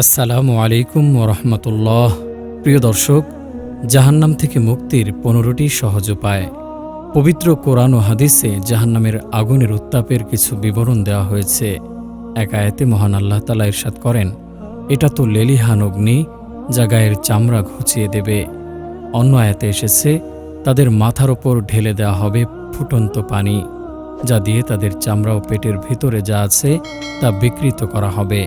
আসসালামু আলাইকুম ওরহমতুল্লাহ প্রিয় দর্শক, জাহান্নাম থেকে মুক্তির পনেরোটি সহজ উপায়। পবিত্র কোরআন ও হাদিসে জাহান্নামের আগুনের উত্তাপের কিছু বিবরণ দেওয়া হয়েছে। এক আয়াতে মহান আল্লাহ তালা ইরশাদ করেন, এটা তো লেলিহান অগ্নি যা গায়ের চামড়া ঘুচিয়ে দেবে। অন্য আয়াতে এসেছে, তাদের মাথার ওপর ঢেলে দেওয়া হবে ফুটন্ত পানি, যা দিয়ে তাদের চামড়া ও পেটের ভিতরে যা আছে তা বিকৃত করা হবে।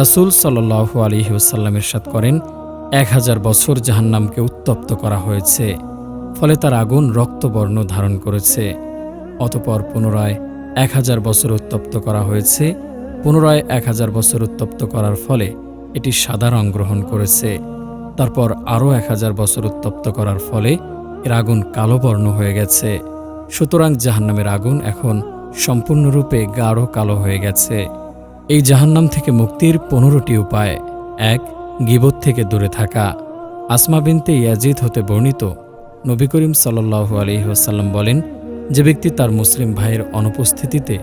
রাসূল সাল্লাল্লাহু আলী ওসাল্লামের সাথ করেন, এক হাজার বছর জাহান্নামকে উত্তপ্ত করা হয়েছে, ফলে তার আগুন রক্তবর্ণ ধারণ করেছে। অতপর পুনরায় এক হাজার বছর উত্তপ্ত করা হয়েছে, পুনরায় এক হাজার বছর উত্তপ্ত করার ফলে এটি সাদা রং গ্রহণ করেছে। তারপর আরও এক হাজার বছর উত্তপ্ত করার ফলে এর আগুন কালো বর্ণ হয়ে গেছে। সুতরাং জাহান্নামের আগুন এখন সম্পূর্ণরূপে গাঢ় কালো হয়ে গেছে। এই জাহান্নাম থেকে মুক্তির পনেরোটি উপায়। এক, গিবত থেকে দূরে থাকা। আসমা বিনতে ইয়াজিদ হতে বর্ণিত। নবী করিম সাল্লাহু আলহিহাসাল্লাম বলেন, যে ব্যক্তি তার মুসলিম ভাইয়ের অনুপস্থিতিতে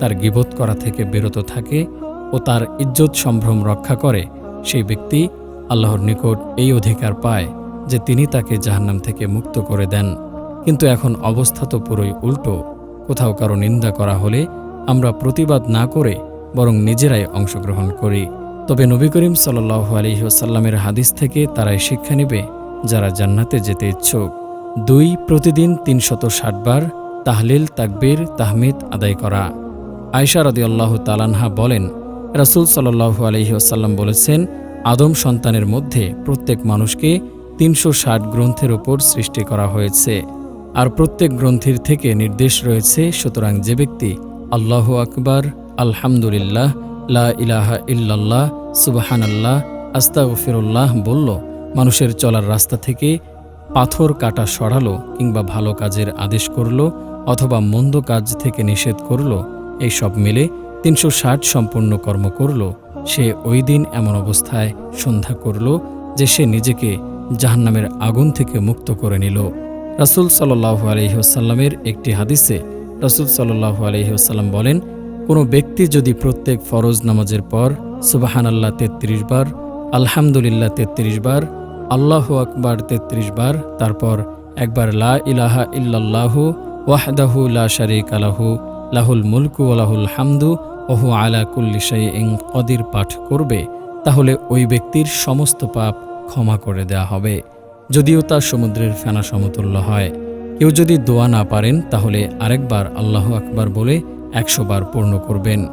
তার গিবত করা থেকে বিরত থাকে ও তার ইজ্জত সম্ভ্রম রক্ষা করে, সেই ব্যক্তি আল্লাহর নিকট এই অধিকার পায় যে তিনি তাকে জাহান্নাম থেকে মুক্ত করে দেন। কিন্তু এখন অবস্থা তো পুরোই উল্টো। কোথাও কারও নিন্দা করা হলে আমরা প্রতিবাদ না করে বরং নিজেরাই অংশগ্রহণ করি। তবে নবী করিম সাল্লাহ আলহিহাসাল্লামের হাদিস থেকে তারাই শিক্ষা নেবে, যারা জান্নাতে যেতে ইচ্ছুক। দুই, প্রতিদিন তিনশত ষাট বার তাহলিল, তাকবীর, তাহমিদ আদায় করা। আয়সা রদিয়াল্লাহ তালানহা বলেন, রাসুল সাল্লাহু আলহিহাসাল্লাম বলেছেন, আদম সন্তানের মধ্যে প্রত্যেক মানুষকে তিনশো ষাট গ্রন্থের ওপর সৃষ্টি করা হয়েছে। আর প্রত্যেক গ্রন্থির থেকে নির্দেশ রয়েছে, সুতরাং যে ব্যক্তি আল্লাহ আকবার আলহামদুলিল্লাহ, লা ইলাহা ইল্লাল্লাহ, সুবাহানাল্লাহ, আস্তাগফিরুল্লাহ বলল, মানুষের চলার রাস্তা থেকে পাথর কাটা সরালো কিংবা ভালো কাজের আদেশ করল অথবা মন্দ কাজ থেকে নিষেধ করল, এই সব মিলে তিনশো ষাট সম্পূর্ণ কর্ম করল। সে ওই দিন এমন অবস্থায় সন্ধ্যা করল যে সে নিজেকে জাহান্নামের আগুন থেকে মুক্ত করে নিল। রাসুল সাল্লাহু আলহিহসাল্লামের একটি হাদিসে রাসুল সাল্লাহু আলহিহসাল্লাম বলেন কোনো ব্যক্তি যদি প্রত্যেক ফরজ নামাজের পর সুবাহান আল্লাহ তেত্রিশ বার, আলহামদুলিল্লাহ তেত্রিশ বার, আল্লাহ আকবার তেত্রিশ বার, তারপর একবার লা ইলাহা ইল্লাল্লাহু ওয়াহদাহু লা শারিক আলাহু লাহুল মুলকু আলাহুল হামদু ওহু আলা কুল্লি ইং কদির পাঠ করবে, তাহলে ওই ব্যক্তির সমস্ত পাপ ক্ষমা করে দেয়া হবে। যদিও তা সমুদ্রের ফেনা সমতুল্য হয়। কেউ যদি দোয়া না পারেন, তাহলে আরেকবার আল্লাহ আকবার বলে একশো বার পূর্ণ করবেন।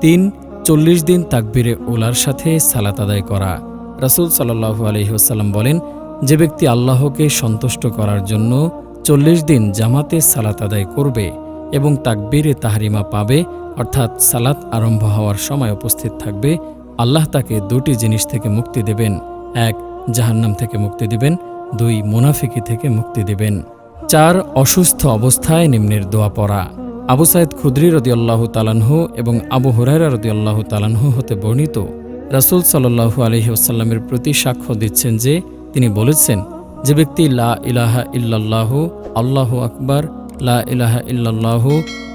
তিন, চল্লিশ দিন তাকবিরে ওলার সাথে সালাত আদায় করা। রাসুল সাল্লাহু আলহিহাসাল্লাম বলেন, যে ব্যক্তি আল্লাহকে সন্তুষ্ট করার জন্য চল্লিশ দিন জামাতে সালাত আদায় করবে এবং তাকবীরে তাহারিমা পাবে, অর্থাৎ সালাত আরম্ভ হওয়ার সময় উপস্থিত থাকবে, আল্লাহ তাকে দুটি জিনিস থেকে মুক্তি দেবেন। এক, জাহান্নাম থেকে মুক্তি দেবেন। দুই, মুনাফিকি থেকে মুক্তি দেবেন। চার, অসুস্থ অবস্থায় নিম্নের দোয়া পড়া। আবু সাইদ খুদ্রি রদিয়াল্লাহু তালানহু এবং আবু হুরাইরা রদিয়াল্লাহু তালানহু হতে বর্ণিত রাসুল সাল্লাহু আলহিউসাল্লামের প্রতি সাক্ষ্য দিচ্ছেন যে তিনি বলেছেন, যে ব্যক্তি লা ইলাহা ইল্লাল্লাহু, আল্লাহু আকবার, লা ইলাহা ইল্লাল্লাহু,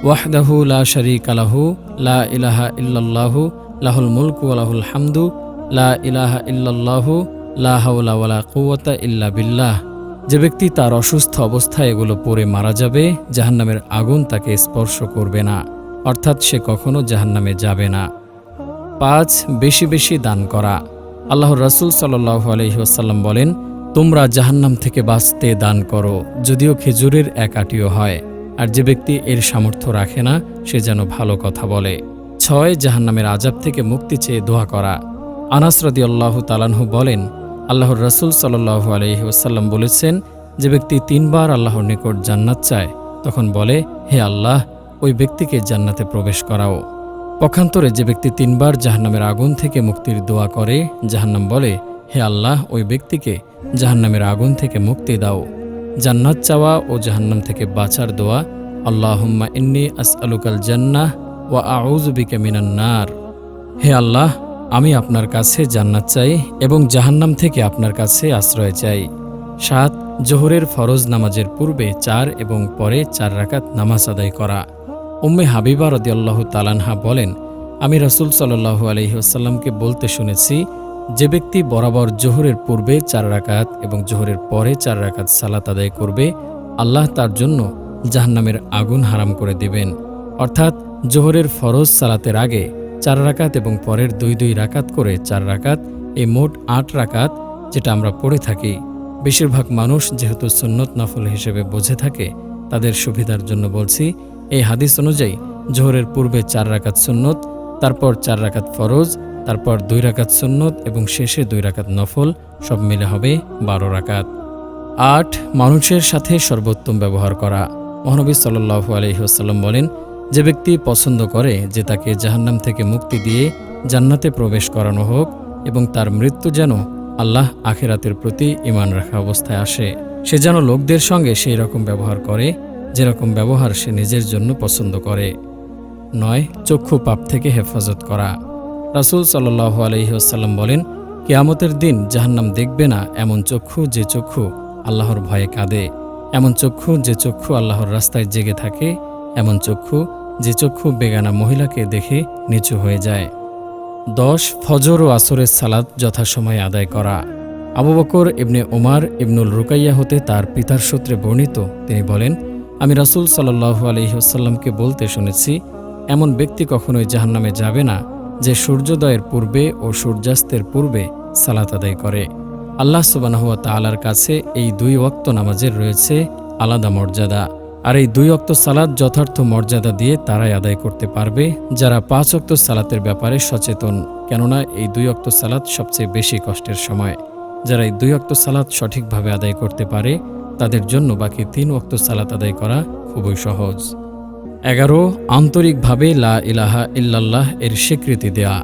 ওয়াহদাহু লা শরীক আলাহু লা ইলাহা ইল্লাল্লাহু, লাহুল মুলকু আলাহুল হামদু, লা ইলাহা ইল্লাল্লাহু, লা হাওলা ওয়ালা ইল্লা বিল্লাহ। যে ব্যক্তি তার অসুস্থ অবস্থায় এগুলো পড়ে মারা যাবে, জাহান্নামের আগুন তাকে স্পর্শ করবে না। অর্থাৎ সে কখনো জাহান্নামে যাবে না। পাঁচ, বেশি বেশি দান করা। আল্লাহর রাসুল সাল্লাহ আলহিহাসাল্লাম বলেন, তোমরা জাহান্নাম থেকে বাঁচতে দান করো, যদিও খেজুরের এক আটিও হয়। আর যে ব্যক্তি এর সামর্থ্য রাখে না, সে যেন ভালো কথা বলে। ছয়, জাহান্নামের আজাব থেকে মুক্তি চেয়ে দোয়া করা। আনাস রদি আল্লাহ তালানহু বলেন আল্লাহর রসুল সাল্লাহু আলহিহাসাল্লাম বলেছেন, যে ব্যক্তি তিনবার আল্লাহর নিকট জান্নাত চায়, তখন বলে, হে আল্লাহ, ওই ব্যক্তিকে জান্নাতে প্রবেশ করাও। পক্ষান্তরে যে ব্যক্তি তিনবার জাহান্নামের আগুন থেকে মুক্তির দোয়া করে, জাহান্নাম বলে, হে আল্লাহ, ওই ব্যক্তিকে জাহান্নামের আগুন থেকে মুক্তি দাও। জান্নাত চাওয়া ও জাহান্নাম থেকে বাঁচার দোয়া, আল্লাহম্মা ইন্নি আস আলুকাল জান্নাহ ওয়া আউজুবিকা মিনান্নার হে আল্লাহ আমি আপনার কাছে জান্নাত চাই এবং জাহান্নাম থেকে আপনার কাছে আশ্রয় চাই। সাত, জোহরের ফরজ নামাজের পূর্বে চার এবং পরে চার রাকাত নামাজ আদায় করা। উম্মে হাবিবা রদিয়াল্লাহ তালানহা বলেন, আমি রসুল সাল্লাল্লাহু আলাইহি ওয়াসাল্লামকে বলতে শুনেছি, যে ব্যক্তি বরাবর জোহরের পূর্বে চার রাকাত এবং জোহরের পরে চার রাকাত সালাত আদায় করবে, আল্লাহ তার জন্য জাহান্নামের আগুন হারাম করে দেবেন। অর্থাৎ, জোহরের ফরজ সালাতের আগে চার রাকাত এবং পরের দুই দুই রাকাত করে চার রাকাত এই মোট আট রাকাত যেটা আমরা পড়ে থাকি। বেশিরভাগ মানুষ যেহেতু সুন্নত নফল হিসেবে বুঝে থাকে, তাদের সুবিধার জন্য বলছি, এই হাদিস অনুযায়ী জোহরের পূর্বে চার রাকাত সুন্নত, তারপর চার রাকাত ফরজ, তারপর দুই রাকাত সুন্নত এবং শেষে দুই রাকাত নফল, সব মিলে হবে বারো রাকাত। আট, মানুষের সাথে সর্বোত্তম ব্যবহার করা। মহানবী সাল্লাহু আলহিহাস্লাম বলেন যে ব্যক্তি পছন্দ করে যে তাকে জাহান্নাম থেকে মুক্তি দিয়ে জান্নাতে প্রবেশ করানো হোক এবং তার মৃত্যু যেন আল্লাহ আখেরাতের প্রতি ইমান রাখা অবস্থায় আসে। সে যেন লোকদের সঙ্গে সেই রকম ব্যবহার করে যেরকম ব্যবহার সে নিজের জন্য পছন্দ করে। নয়, চক্ষু পাপ থেকে হেফাজত করা। রাসূল সাল্লাহ আলহিহাস্লাম বলেন, কেয়ামতের দিন জাহান্নাম দেখবে না এমন চক্ষু যে চক্ষু আল্লাহর ভয়ে কাঁদে। এমন চক্ষু যে চক্ষু আল্লাহর রাস্তায় জেগে থাকে এমন চক্ষু যে চক্ষু বেগানা মহিলাকে দেখে নিচু হয়ে যায়। দশ ফজর ও আসরের সালাদ যথাসময়ে আদায় করা। আবু বকর ইবনে ওমার ইবনুল রুকাইয়া হতে তার পিতার সূত্রে বর্ণিত, তিনি বলেন, আমি রাসূল সাল্লাহু আলহিহাস্লামকে বলতে শুনেছি, এমন ব্যক্তি কখনোই জাহান্নামে যাবে না যে সূর্যোদয়ের পূর্বে ও সূর্যাস্তের পূর্বে সালাত আদায় করে। আল্লাহ সুবানাহুয়া তালার কাছে এই দুই ওয়াক্ত নামাজের রয়েছে আলাদা মর্যাদা। আর এই দুই অক্ত সালাদ যথার্থ মর্যাদা দিয়ে তারাই আদায় করতে পারবে, যারা পাঁচ অক্ত সালাতের ব্যাপারে সচেতন, কেননা এই দুই অক্ত সালাদ সবচেয়ে বেশি কষ্টের সময়। যারা এই দুই অক্ত সালাদ সঠিকভাবে আদায় করতে পারে, তাদের জন্য বাকি তিন অক্ত সালাত আদায় করা খুবই সহজ। এগারো, আন্তরিকভাবে লা ইলাহা ইল্লাল্লাহ এর স্বীকৃতি দেয়া।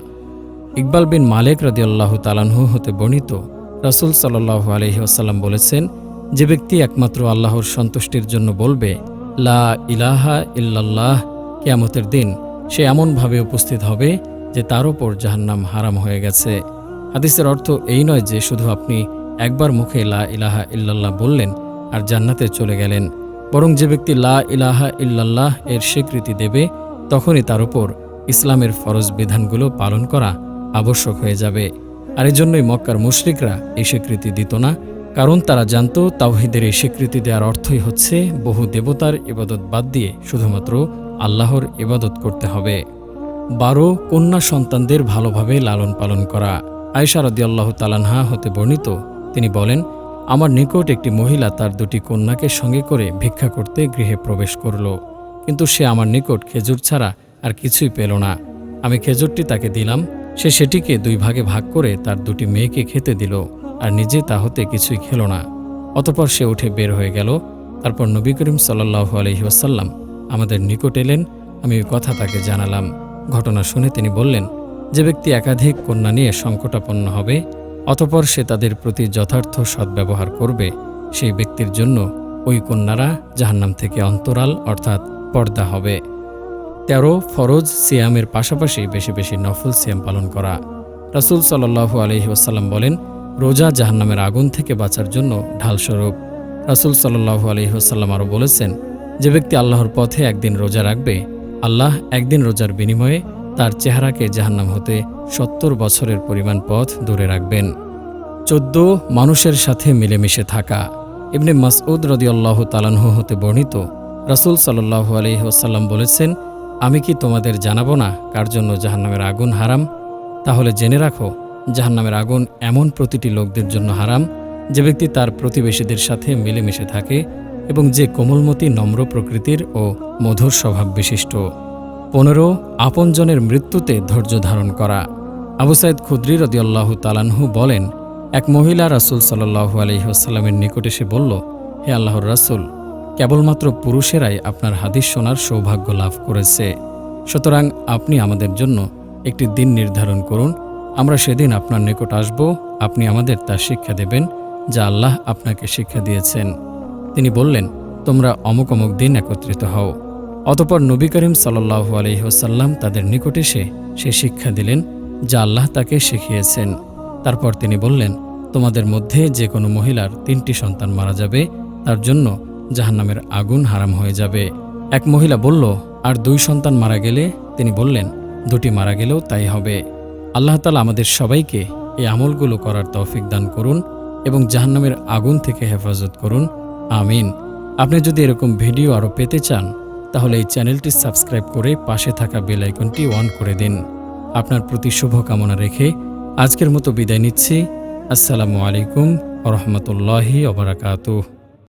ইকবাল বিন মালেক রাদিয়াল্লাহু তালানহু হতে বর্ণিত, রাসূল সাল্লাল্লাহু আলহি আসাল্লাম বলেছেন, যে ব্যক্তি একমাত্র আল্লাহর সন্তুষ্টির জন্য বলবে লা ইলাহা ইল্লাল্লাহ, কেয়ামতের দিন সে এমনভাবে উপস্থিত হবে যে তার ওপর জাহান্নাম হারাম হয়ে গেছে। হাদিসের অর্থ এই নয় যে শুধু আপনি একবার মুখে লা ইলাহা ইল্লাল্লাহ বললেন আর জান্নাতে চলে গেলেন, বরং যে ব্যক্তি লা ইলাহা ইল্লাল্লাহ এর স্বীকৃতি দেবে, তখনই তার উপর ইসলামের ফরজ বিধানগুলো পালন করা আবশ্যক হয়ে যাবে। আর এজন্যই মক্কার মুশরিকরা এই স্বীকৃতি দিত না কারণ তারা জানত তাওহিদের এই স্বীকৃতি দেওয়ার অর্থই হচ্ছে বহু দেবতার ইবাদত বাদ দিয়ে শুধুমাত্র আল্লাহর ইবাদত করতে হবে। বারো, কন্যা সন্তানদের ভালোভাবে লালন পালন করা। আয়সা রদিয়াল্লাহ তালানহা হতে বর্ণিত, তিনি বলেন, আমার নিকট একটি মহিলা তার দুটি কন্যাকে সঙ্গে করে ভিক্ষা করতে গৃহে প্রবেশ করল, কিন্তু সে আমার নিকট খেজুর ছাড়া আর কিছুই পেল না। আমি খেজুরটি তাকে দিলাম, সে সেটিকে দুই ভাগে ভাগ করে তার দুটি মেয়েকে খেতে দিল। আর নিজে তা হতে কিছুই খেল না। অতপর সে উঠে বের হয়ে গেল। তারপর নবী করিম সাল্লাহু আলহি আমাদের নিকট এলেন। আমি ওই কথা তাকে জানালাম। ঘটনা শুনে তিনি বললেন, যে ব্যক্তি একাধিক কন্যা নিয়ে সংকটাপন্ন হবে, অতপর সে তাদের প্রতি যথার্থ সদ্ব্যবহার করবে। সেই ব্যক্তির জন্য ওই কন্যারা জাহান্নাম থেকে অন্তরাল, অর্থাৎ পর্দা হবে। তেরো ফরজ সিয়ামের পাশাপাশি বেশি বেশি নফল সিয়াম পালন করা। রাসুল সাল্লাহু আলহি বলেন রোজা জাহান্নামের আগুন থেকে বাঁচার জন্য ঢালস্বরূপ। রাসুল সাল্লাহু আলহি ওসাল্লাম আরও বলেছেন, যে ব্যক্তি আল্লাহর পথে একদিন রোজা রাখবে, আল্লাহ একদিন রোজার বিনিময়ে তার চেহারাকে জাহান্নাম হতে সত্তর বছরের পরিমাণ পথ দূরে রাখবেন। চোদ্দ মানুষের সাথে মিলেমিশে থাকা। ইবনে মাসউদ রদিয়াল্লাহ তালানহ হতে বর্ণিত, রাসুল সাল্লাহু আলহিহাসাল্লাম বলেছেন, আমি কি তোমাদের জানাব না কার জন্য জাহান্নামের আগুন হারাম? তাহলে জেনে রাখো জাহান্নামের আগুন এমন প্রতিটি লোকদের জন্য হারাম, যে ব্যক্তি তার প্রতিবেশীদের সাথে মিলেমিশে থাকে এবং যে কোমলমতি, নম্র প্রকৃতির ও মধুর স্বভাব বিশিষ্ট। পনেরো, আপনজনের মৃত্যুতে ধৈর্য ধারণ করা। আবু সাইদ খুদ্রি রদিয়াল্লাহ তালানহু বলেন, এক মহিলা রাসুল সাল্লাহু আলহিহাস্লামের নিকট এসে বলল, হে আল্লাহর রাসুল, কেবলমাত্র পুরুষেরাই আপনার হাদিস শোনার সৌভাগ্য লাভ করেছে। সুতরাং আপনি আমাদের জন্য একটি দিন নির্ধারণ করুন আমরা সেদিন আপনার নিকট আসব, আপনি আমাদের তা শিক্ষা দেবেন, যা আল্লাহ আপনাকে শিক্ষা দিয়েছেন। তিনি বললেন, তোমরা অমুক অমুক দিন একত্রিত হও। অতপর নবী করিম সাল্লাহু আলহিহসাল্লাম তাদের নিকট এসে সে শিক্ষা দিলেন, যা আল্লাহ তাকে শিখিয়েছেন। তারপর তিনি বললেন, তোমাদের মধ্যে যে কোনো মহিলার তিনটি সন্তান মারা যাবে, তার জন্য জাহান্নামের আগুন হারাম হয়ে যাবে। এক মহিলা বলল, আর দুই সন্তান মারা গেলে? তিনি বললেন, দুটি মারা গেলেও তাই হবে। আল্লাহ তালা আমাদের সবাইকে এই আমলগুলো করার তৌফিক দান করুন এবং জাহান্নামের আগুন থেকে হেফাজত করুন। আমিন। আপনি যদি এরকম ভিডিও আরও পেতে চান, তাহলে এই চ্যানেলটি সাবস্ক্রাইব করে পাশে থাকা বেল আইকনটি অন করে দিন। আপনার প্রতি শুভকামনা রেখে আজকের মতো বিদায় নিচ্ছি। আসসালামু আলাইকুম রহমতুল্লাহি অবরাকাতুহ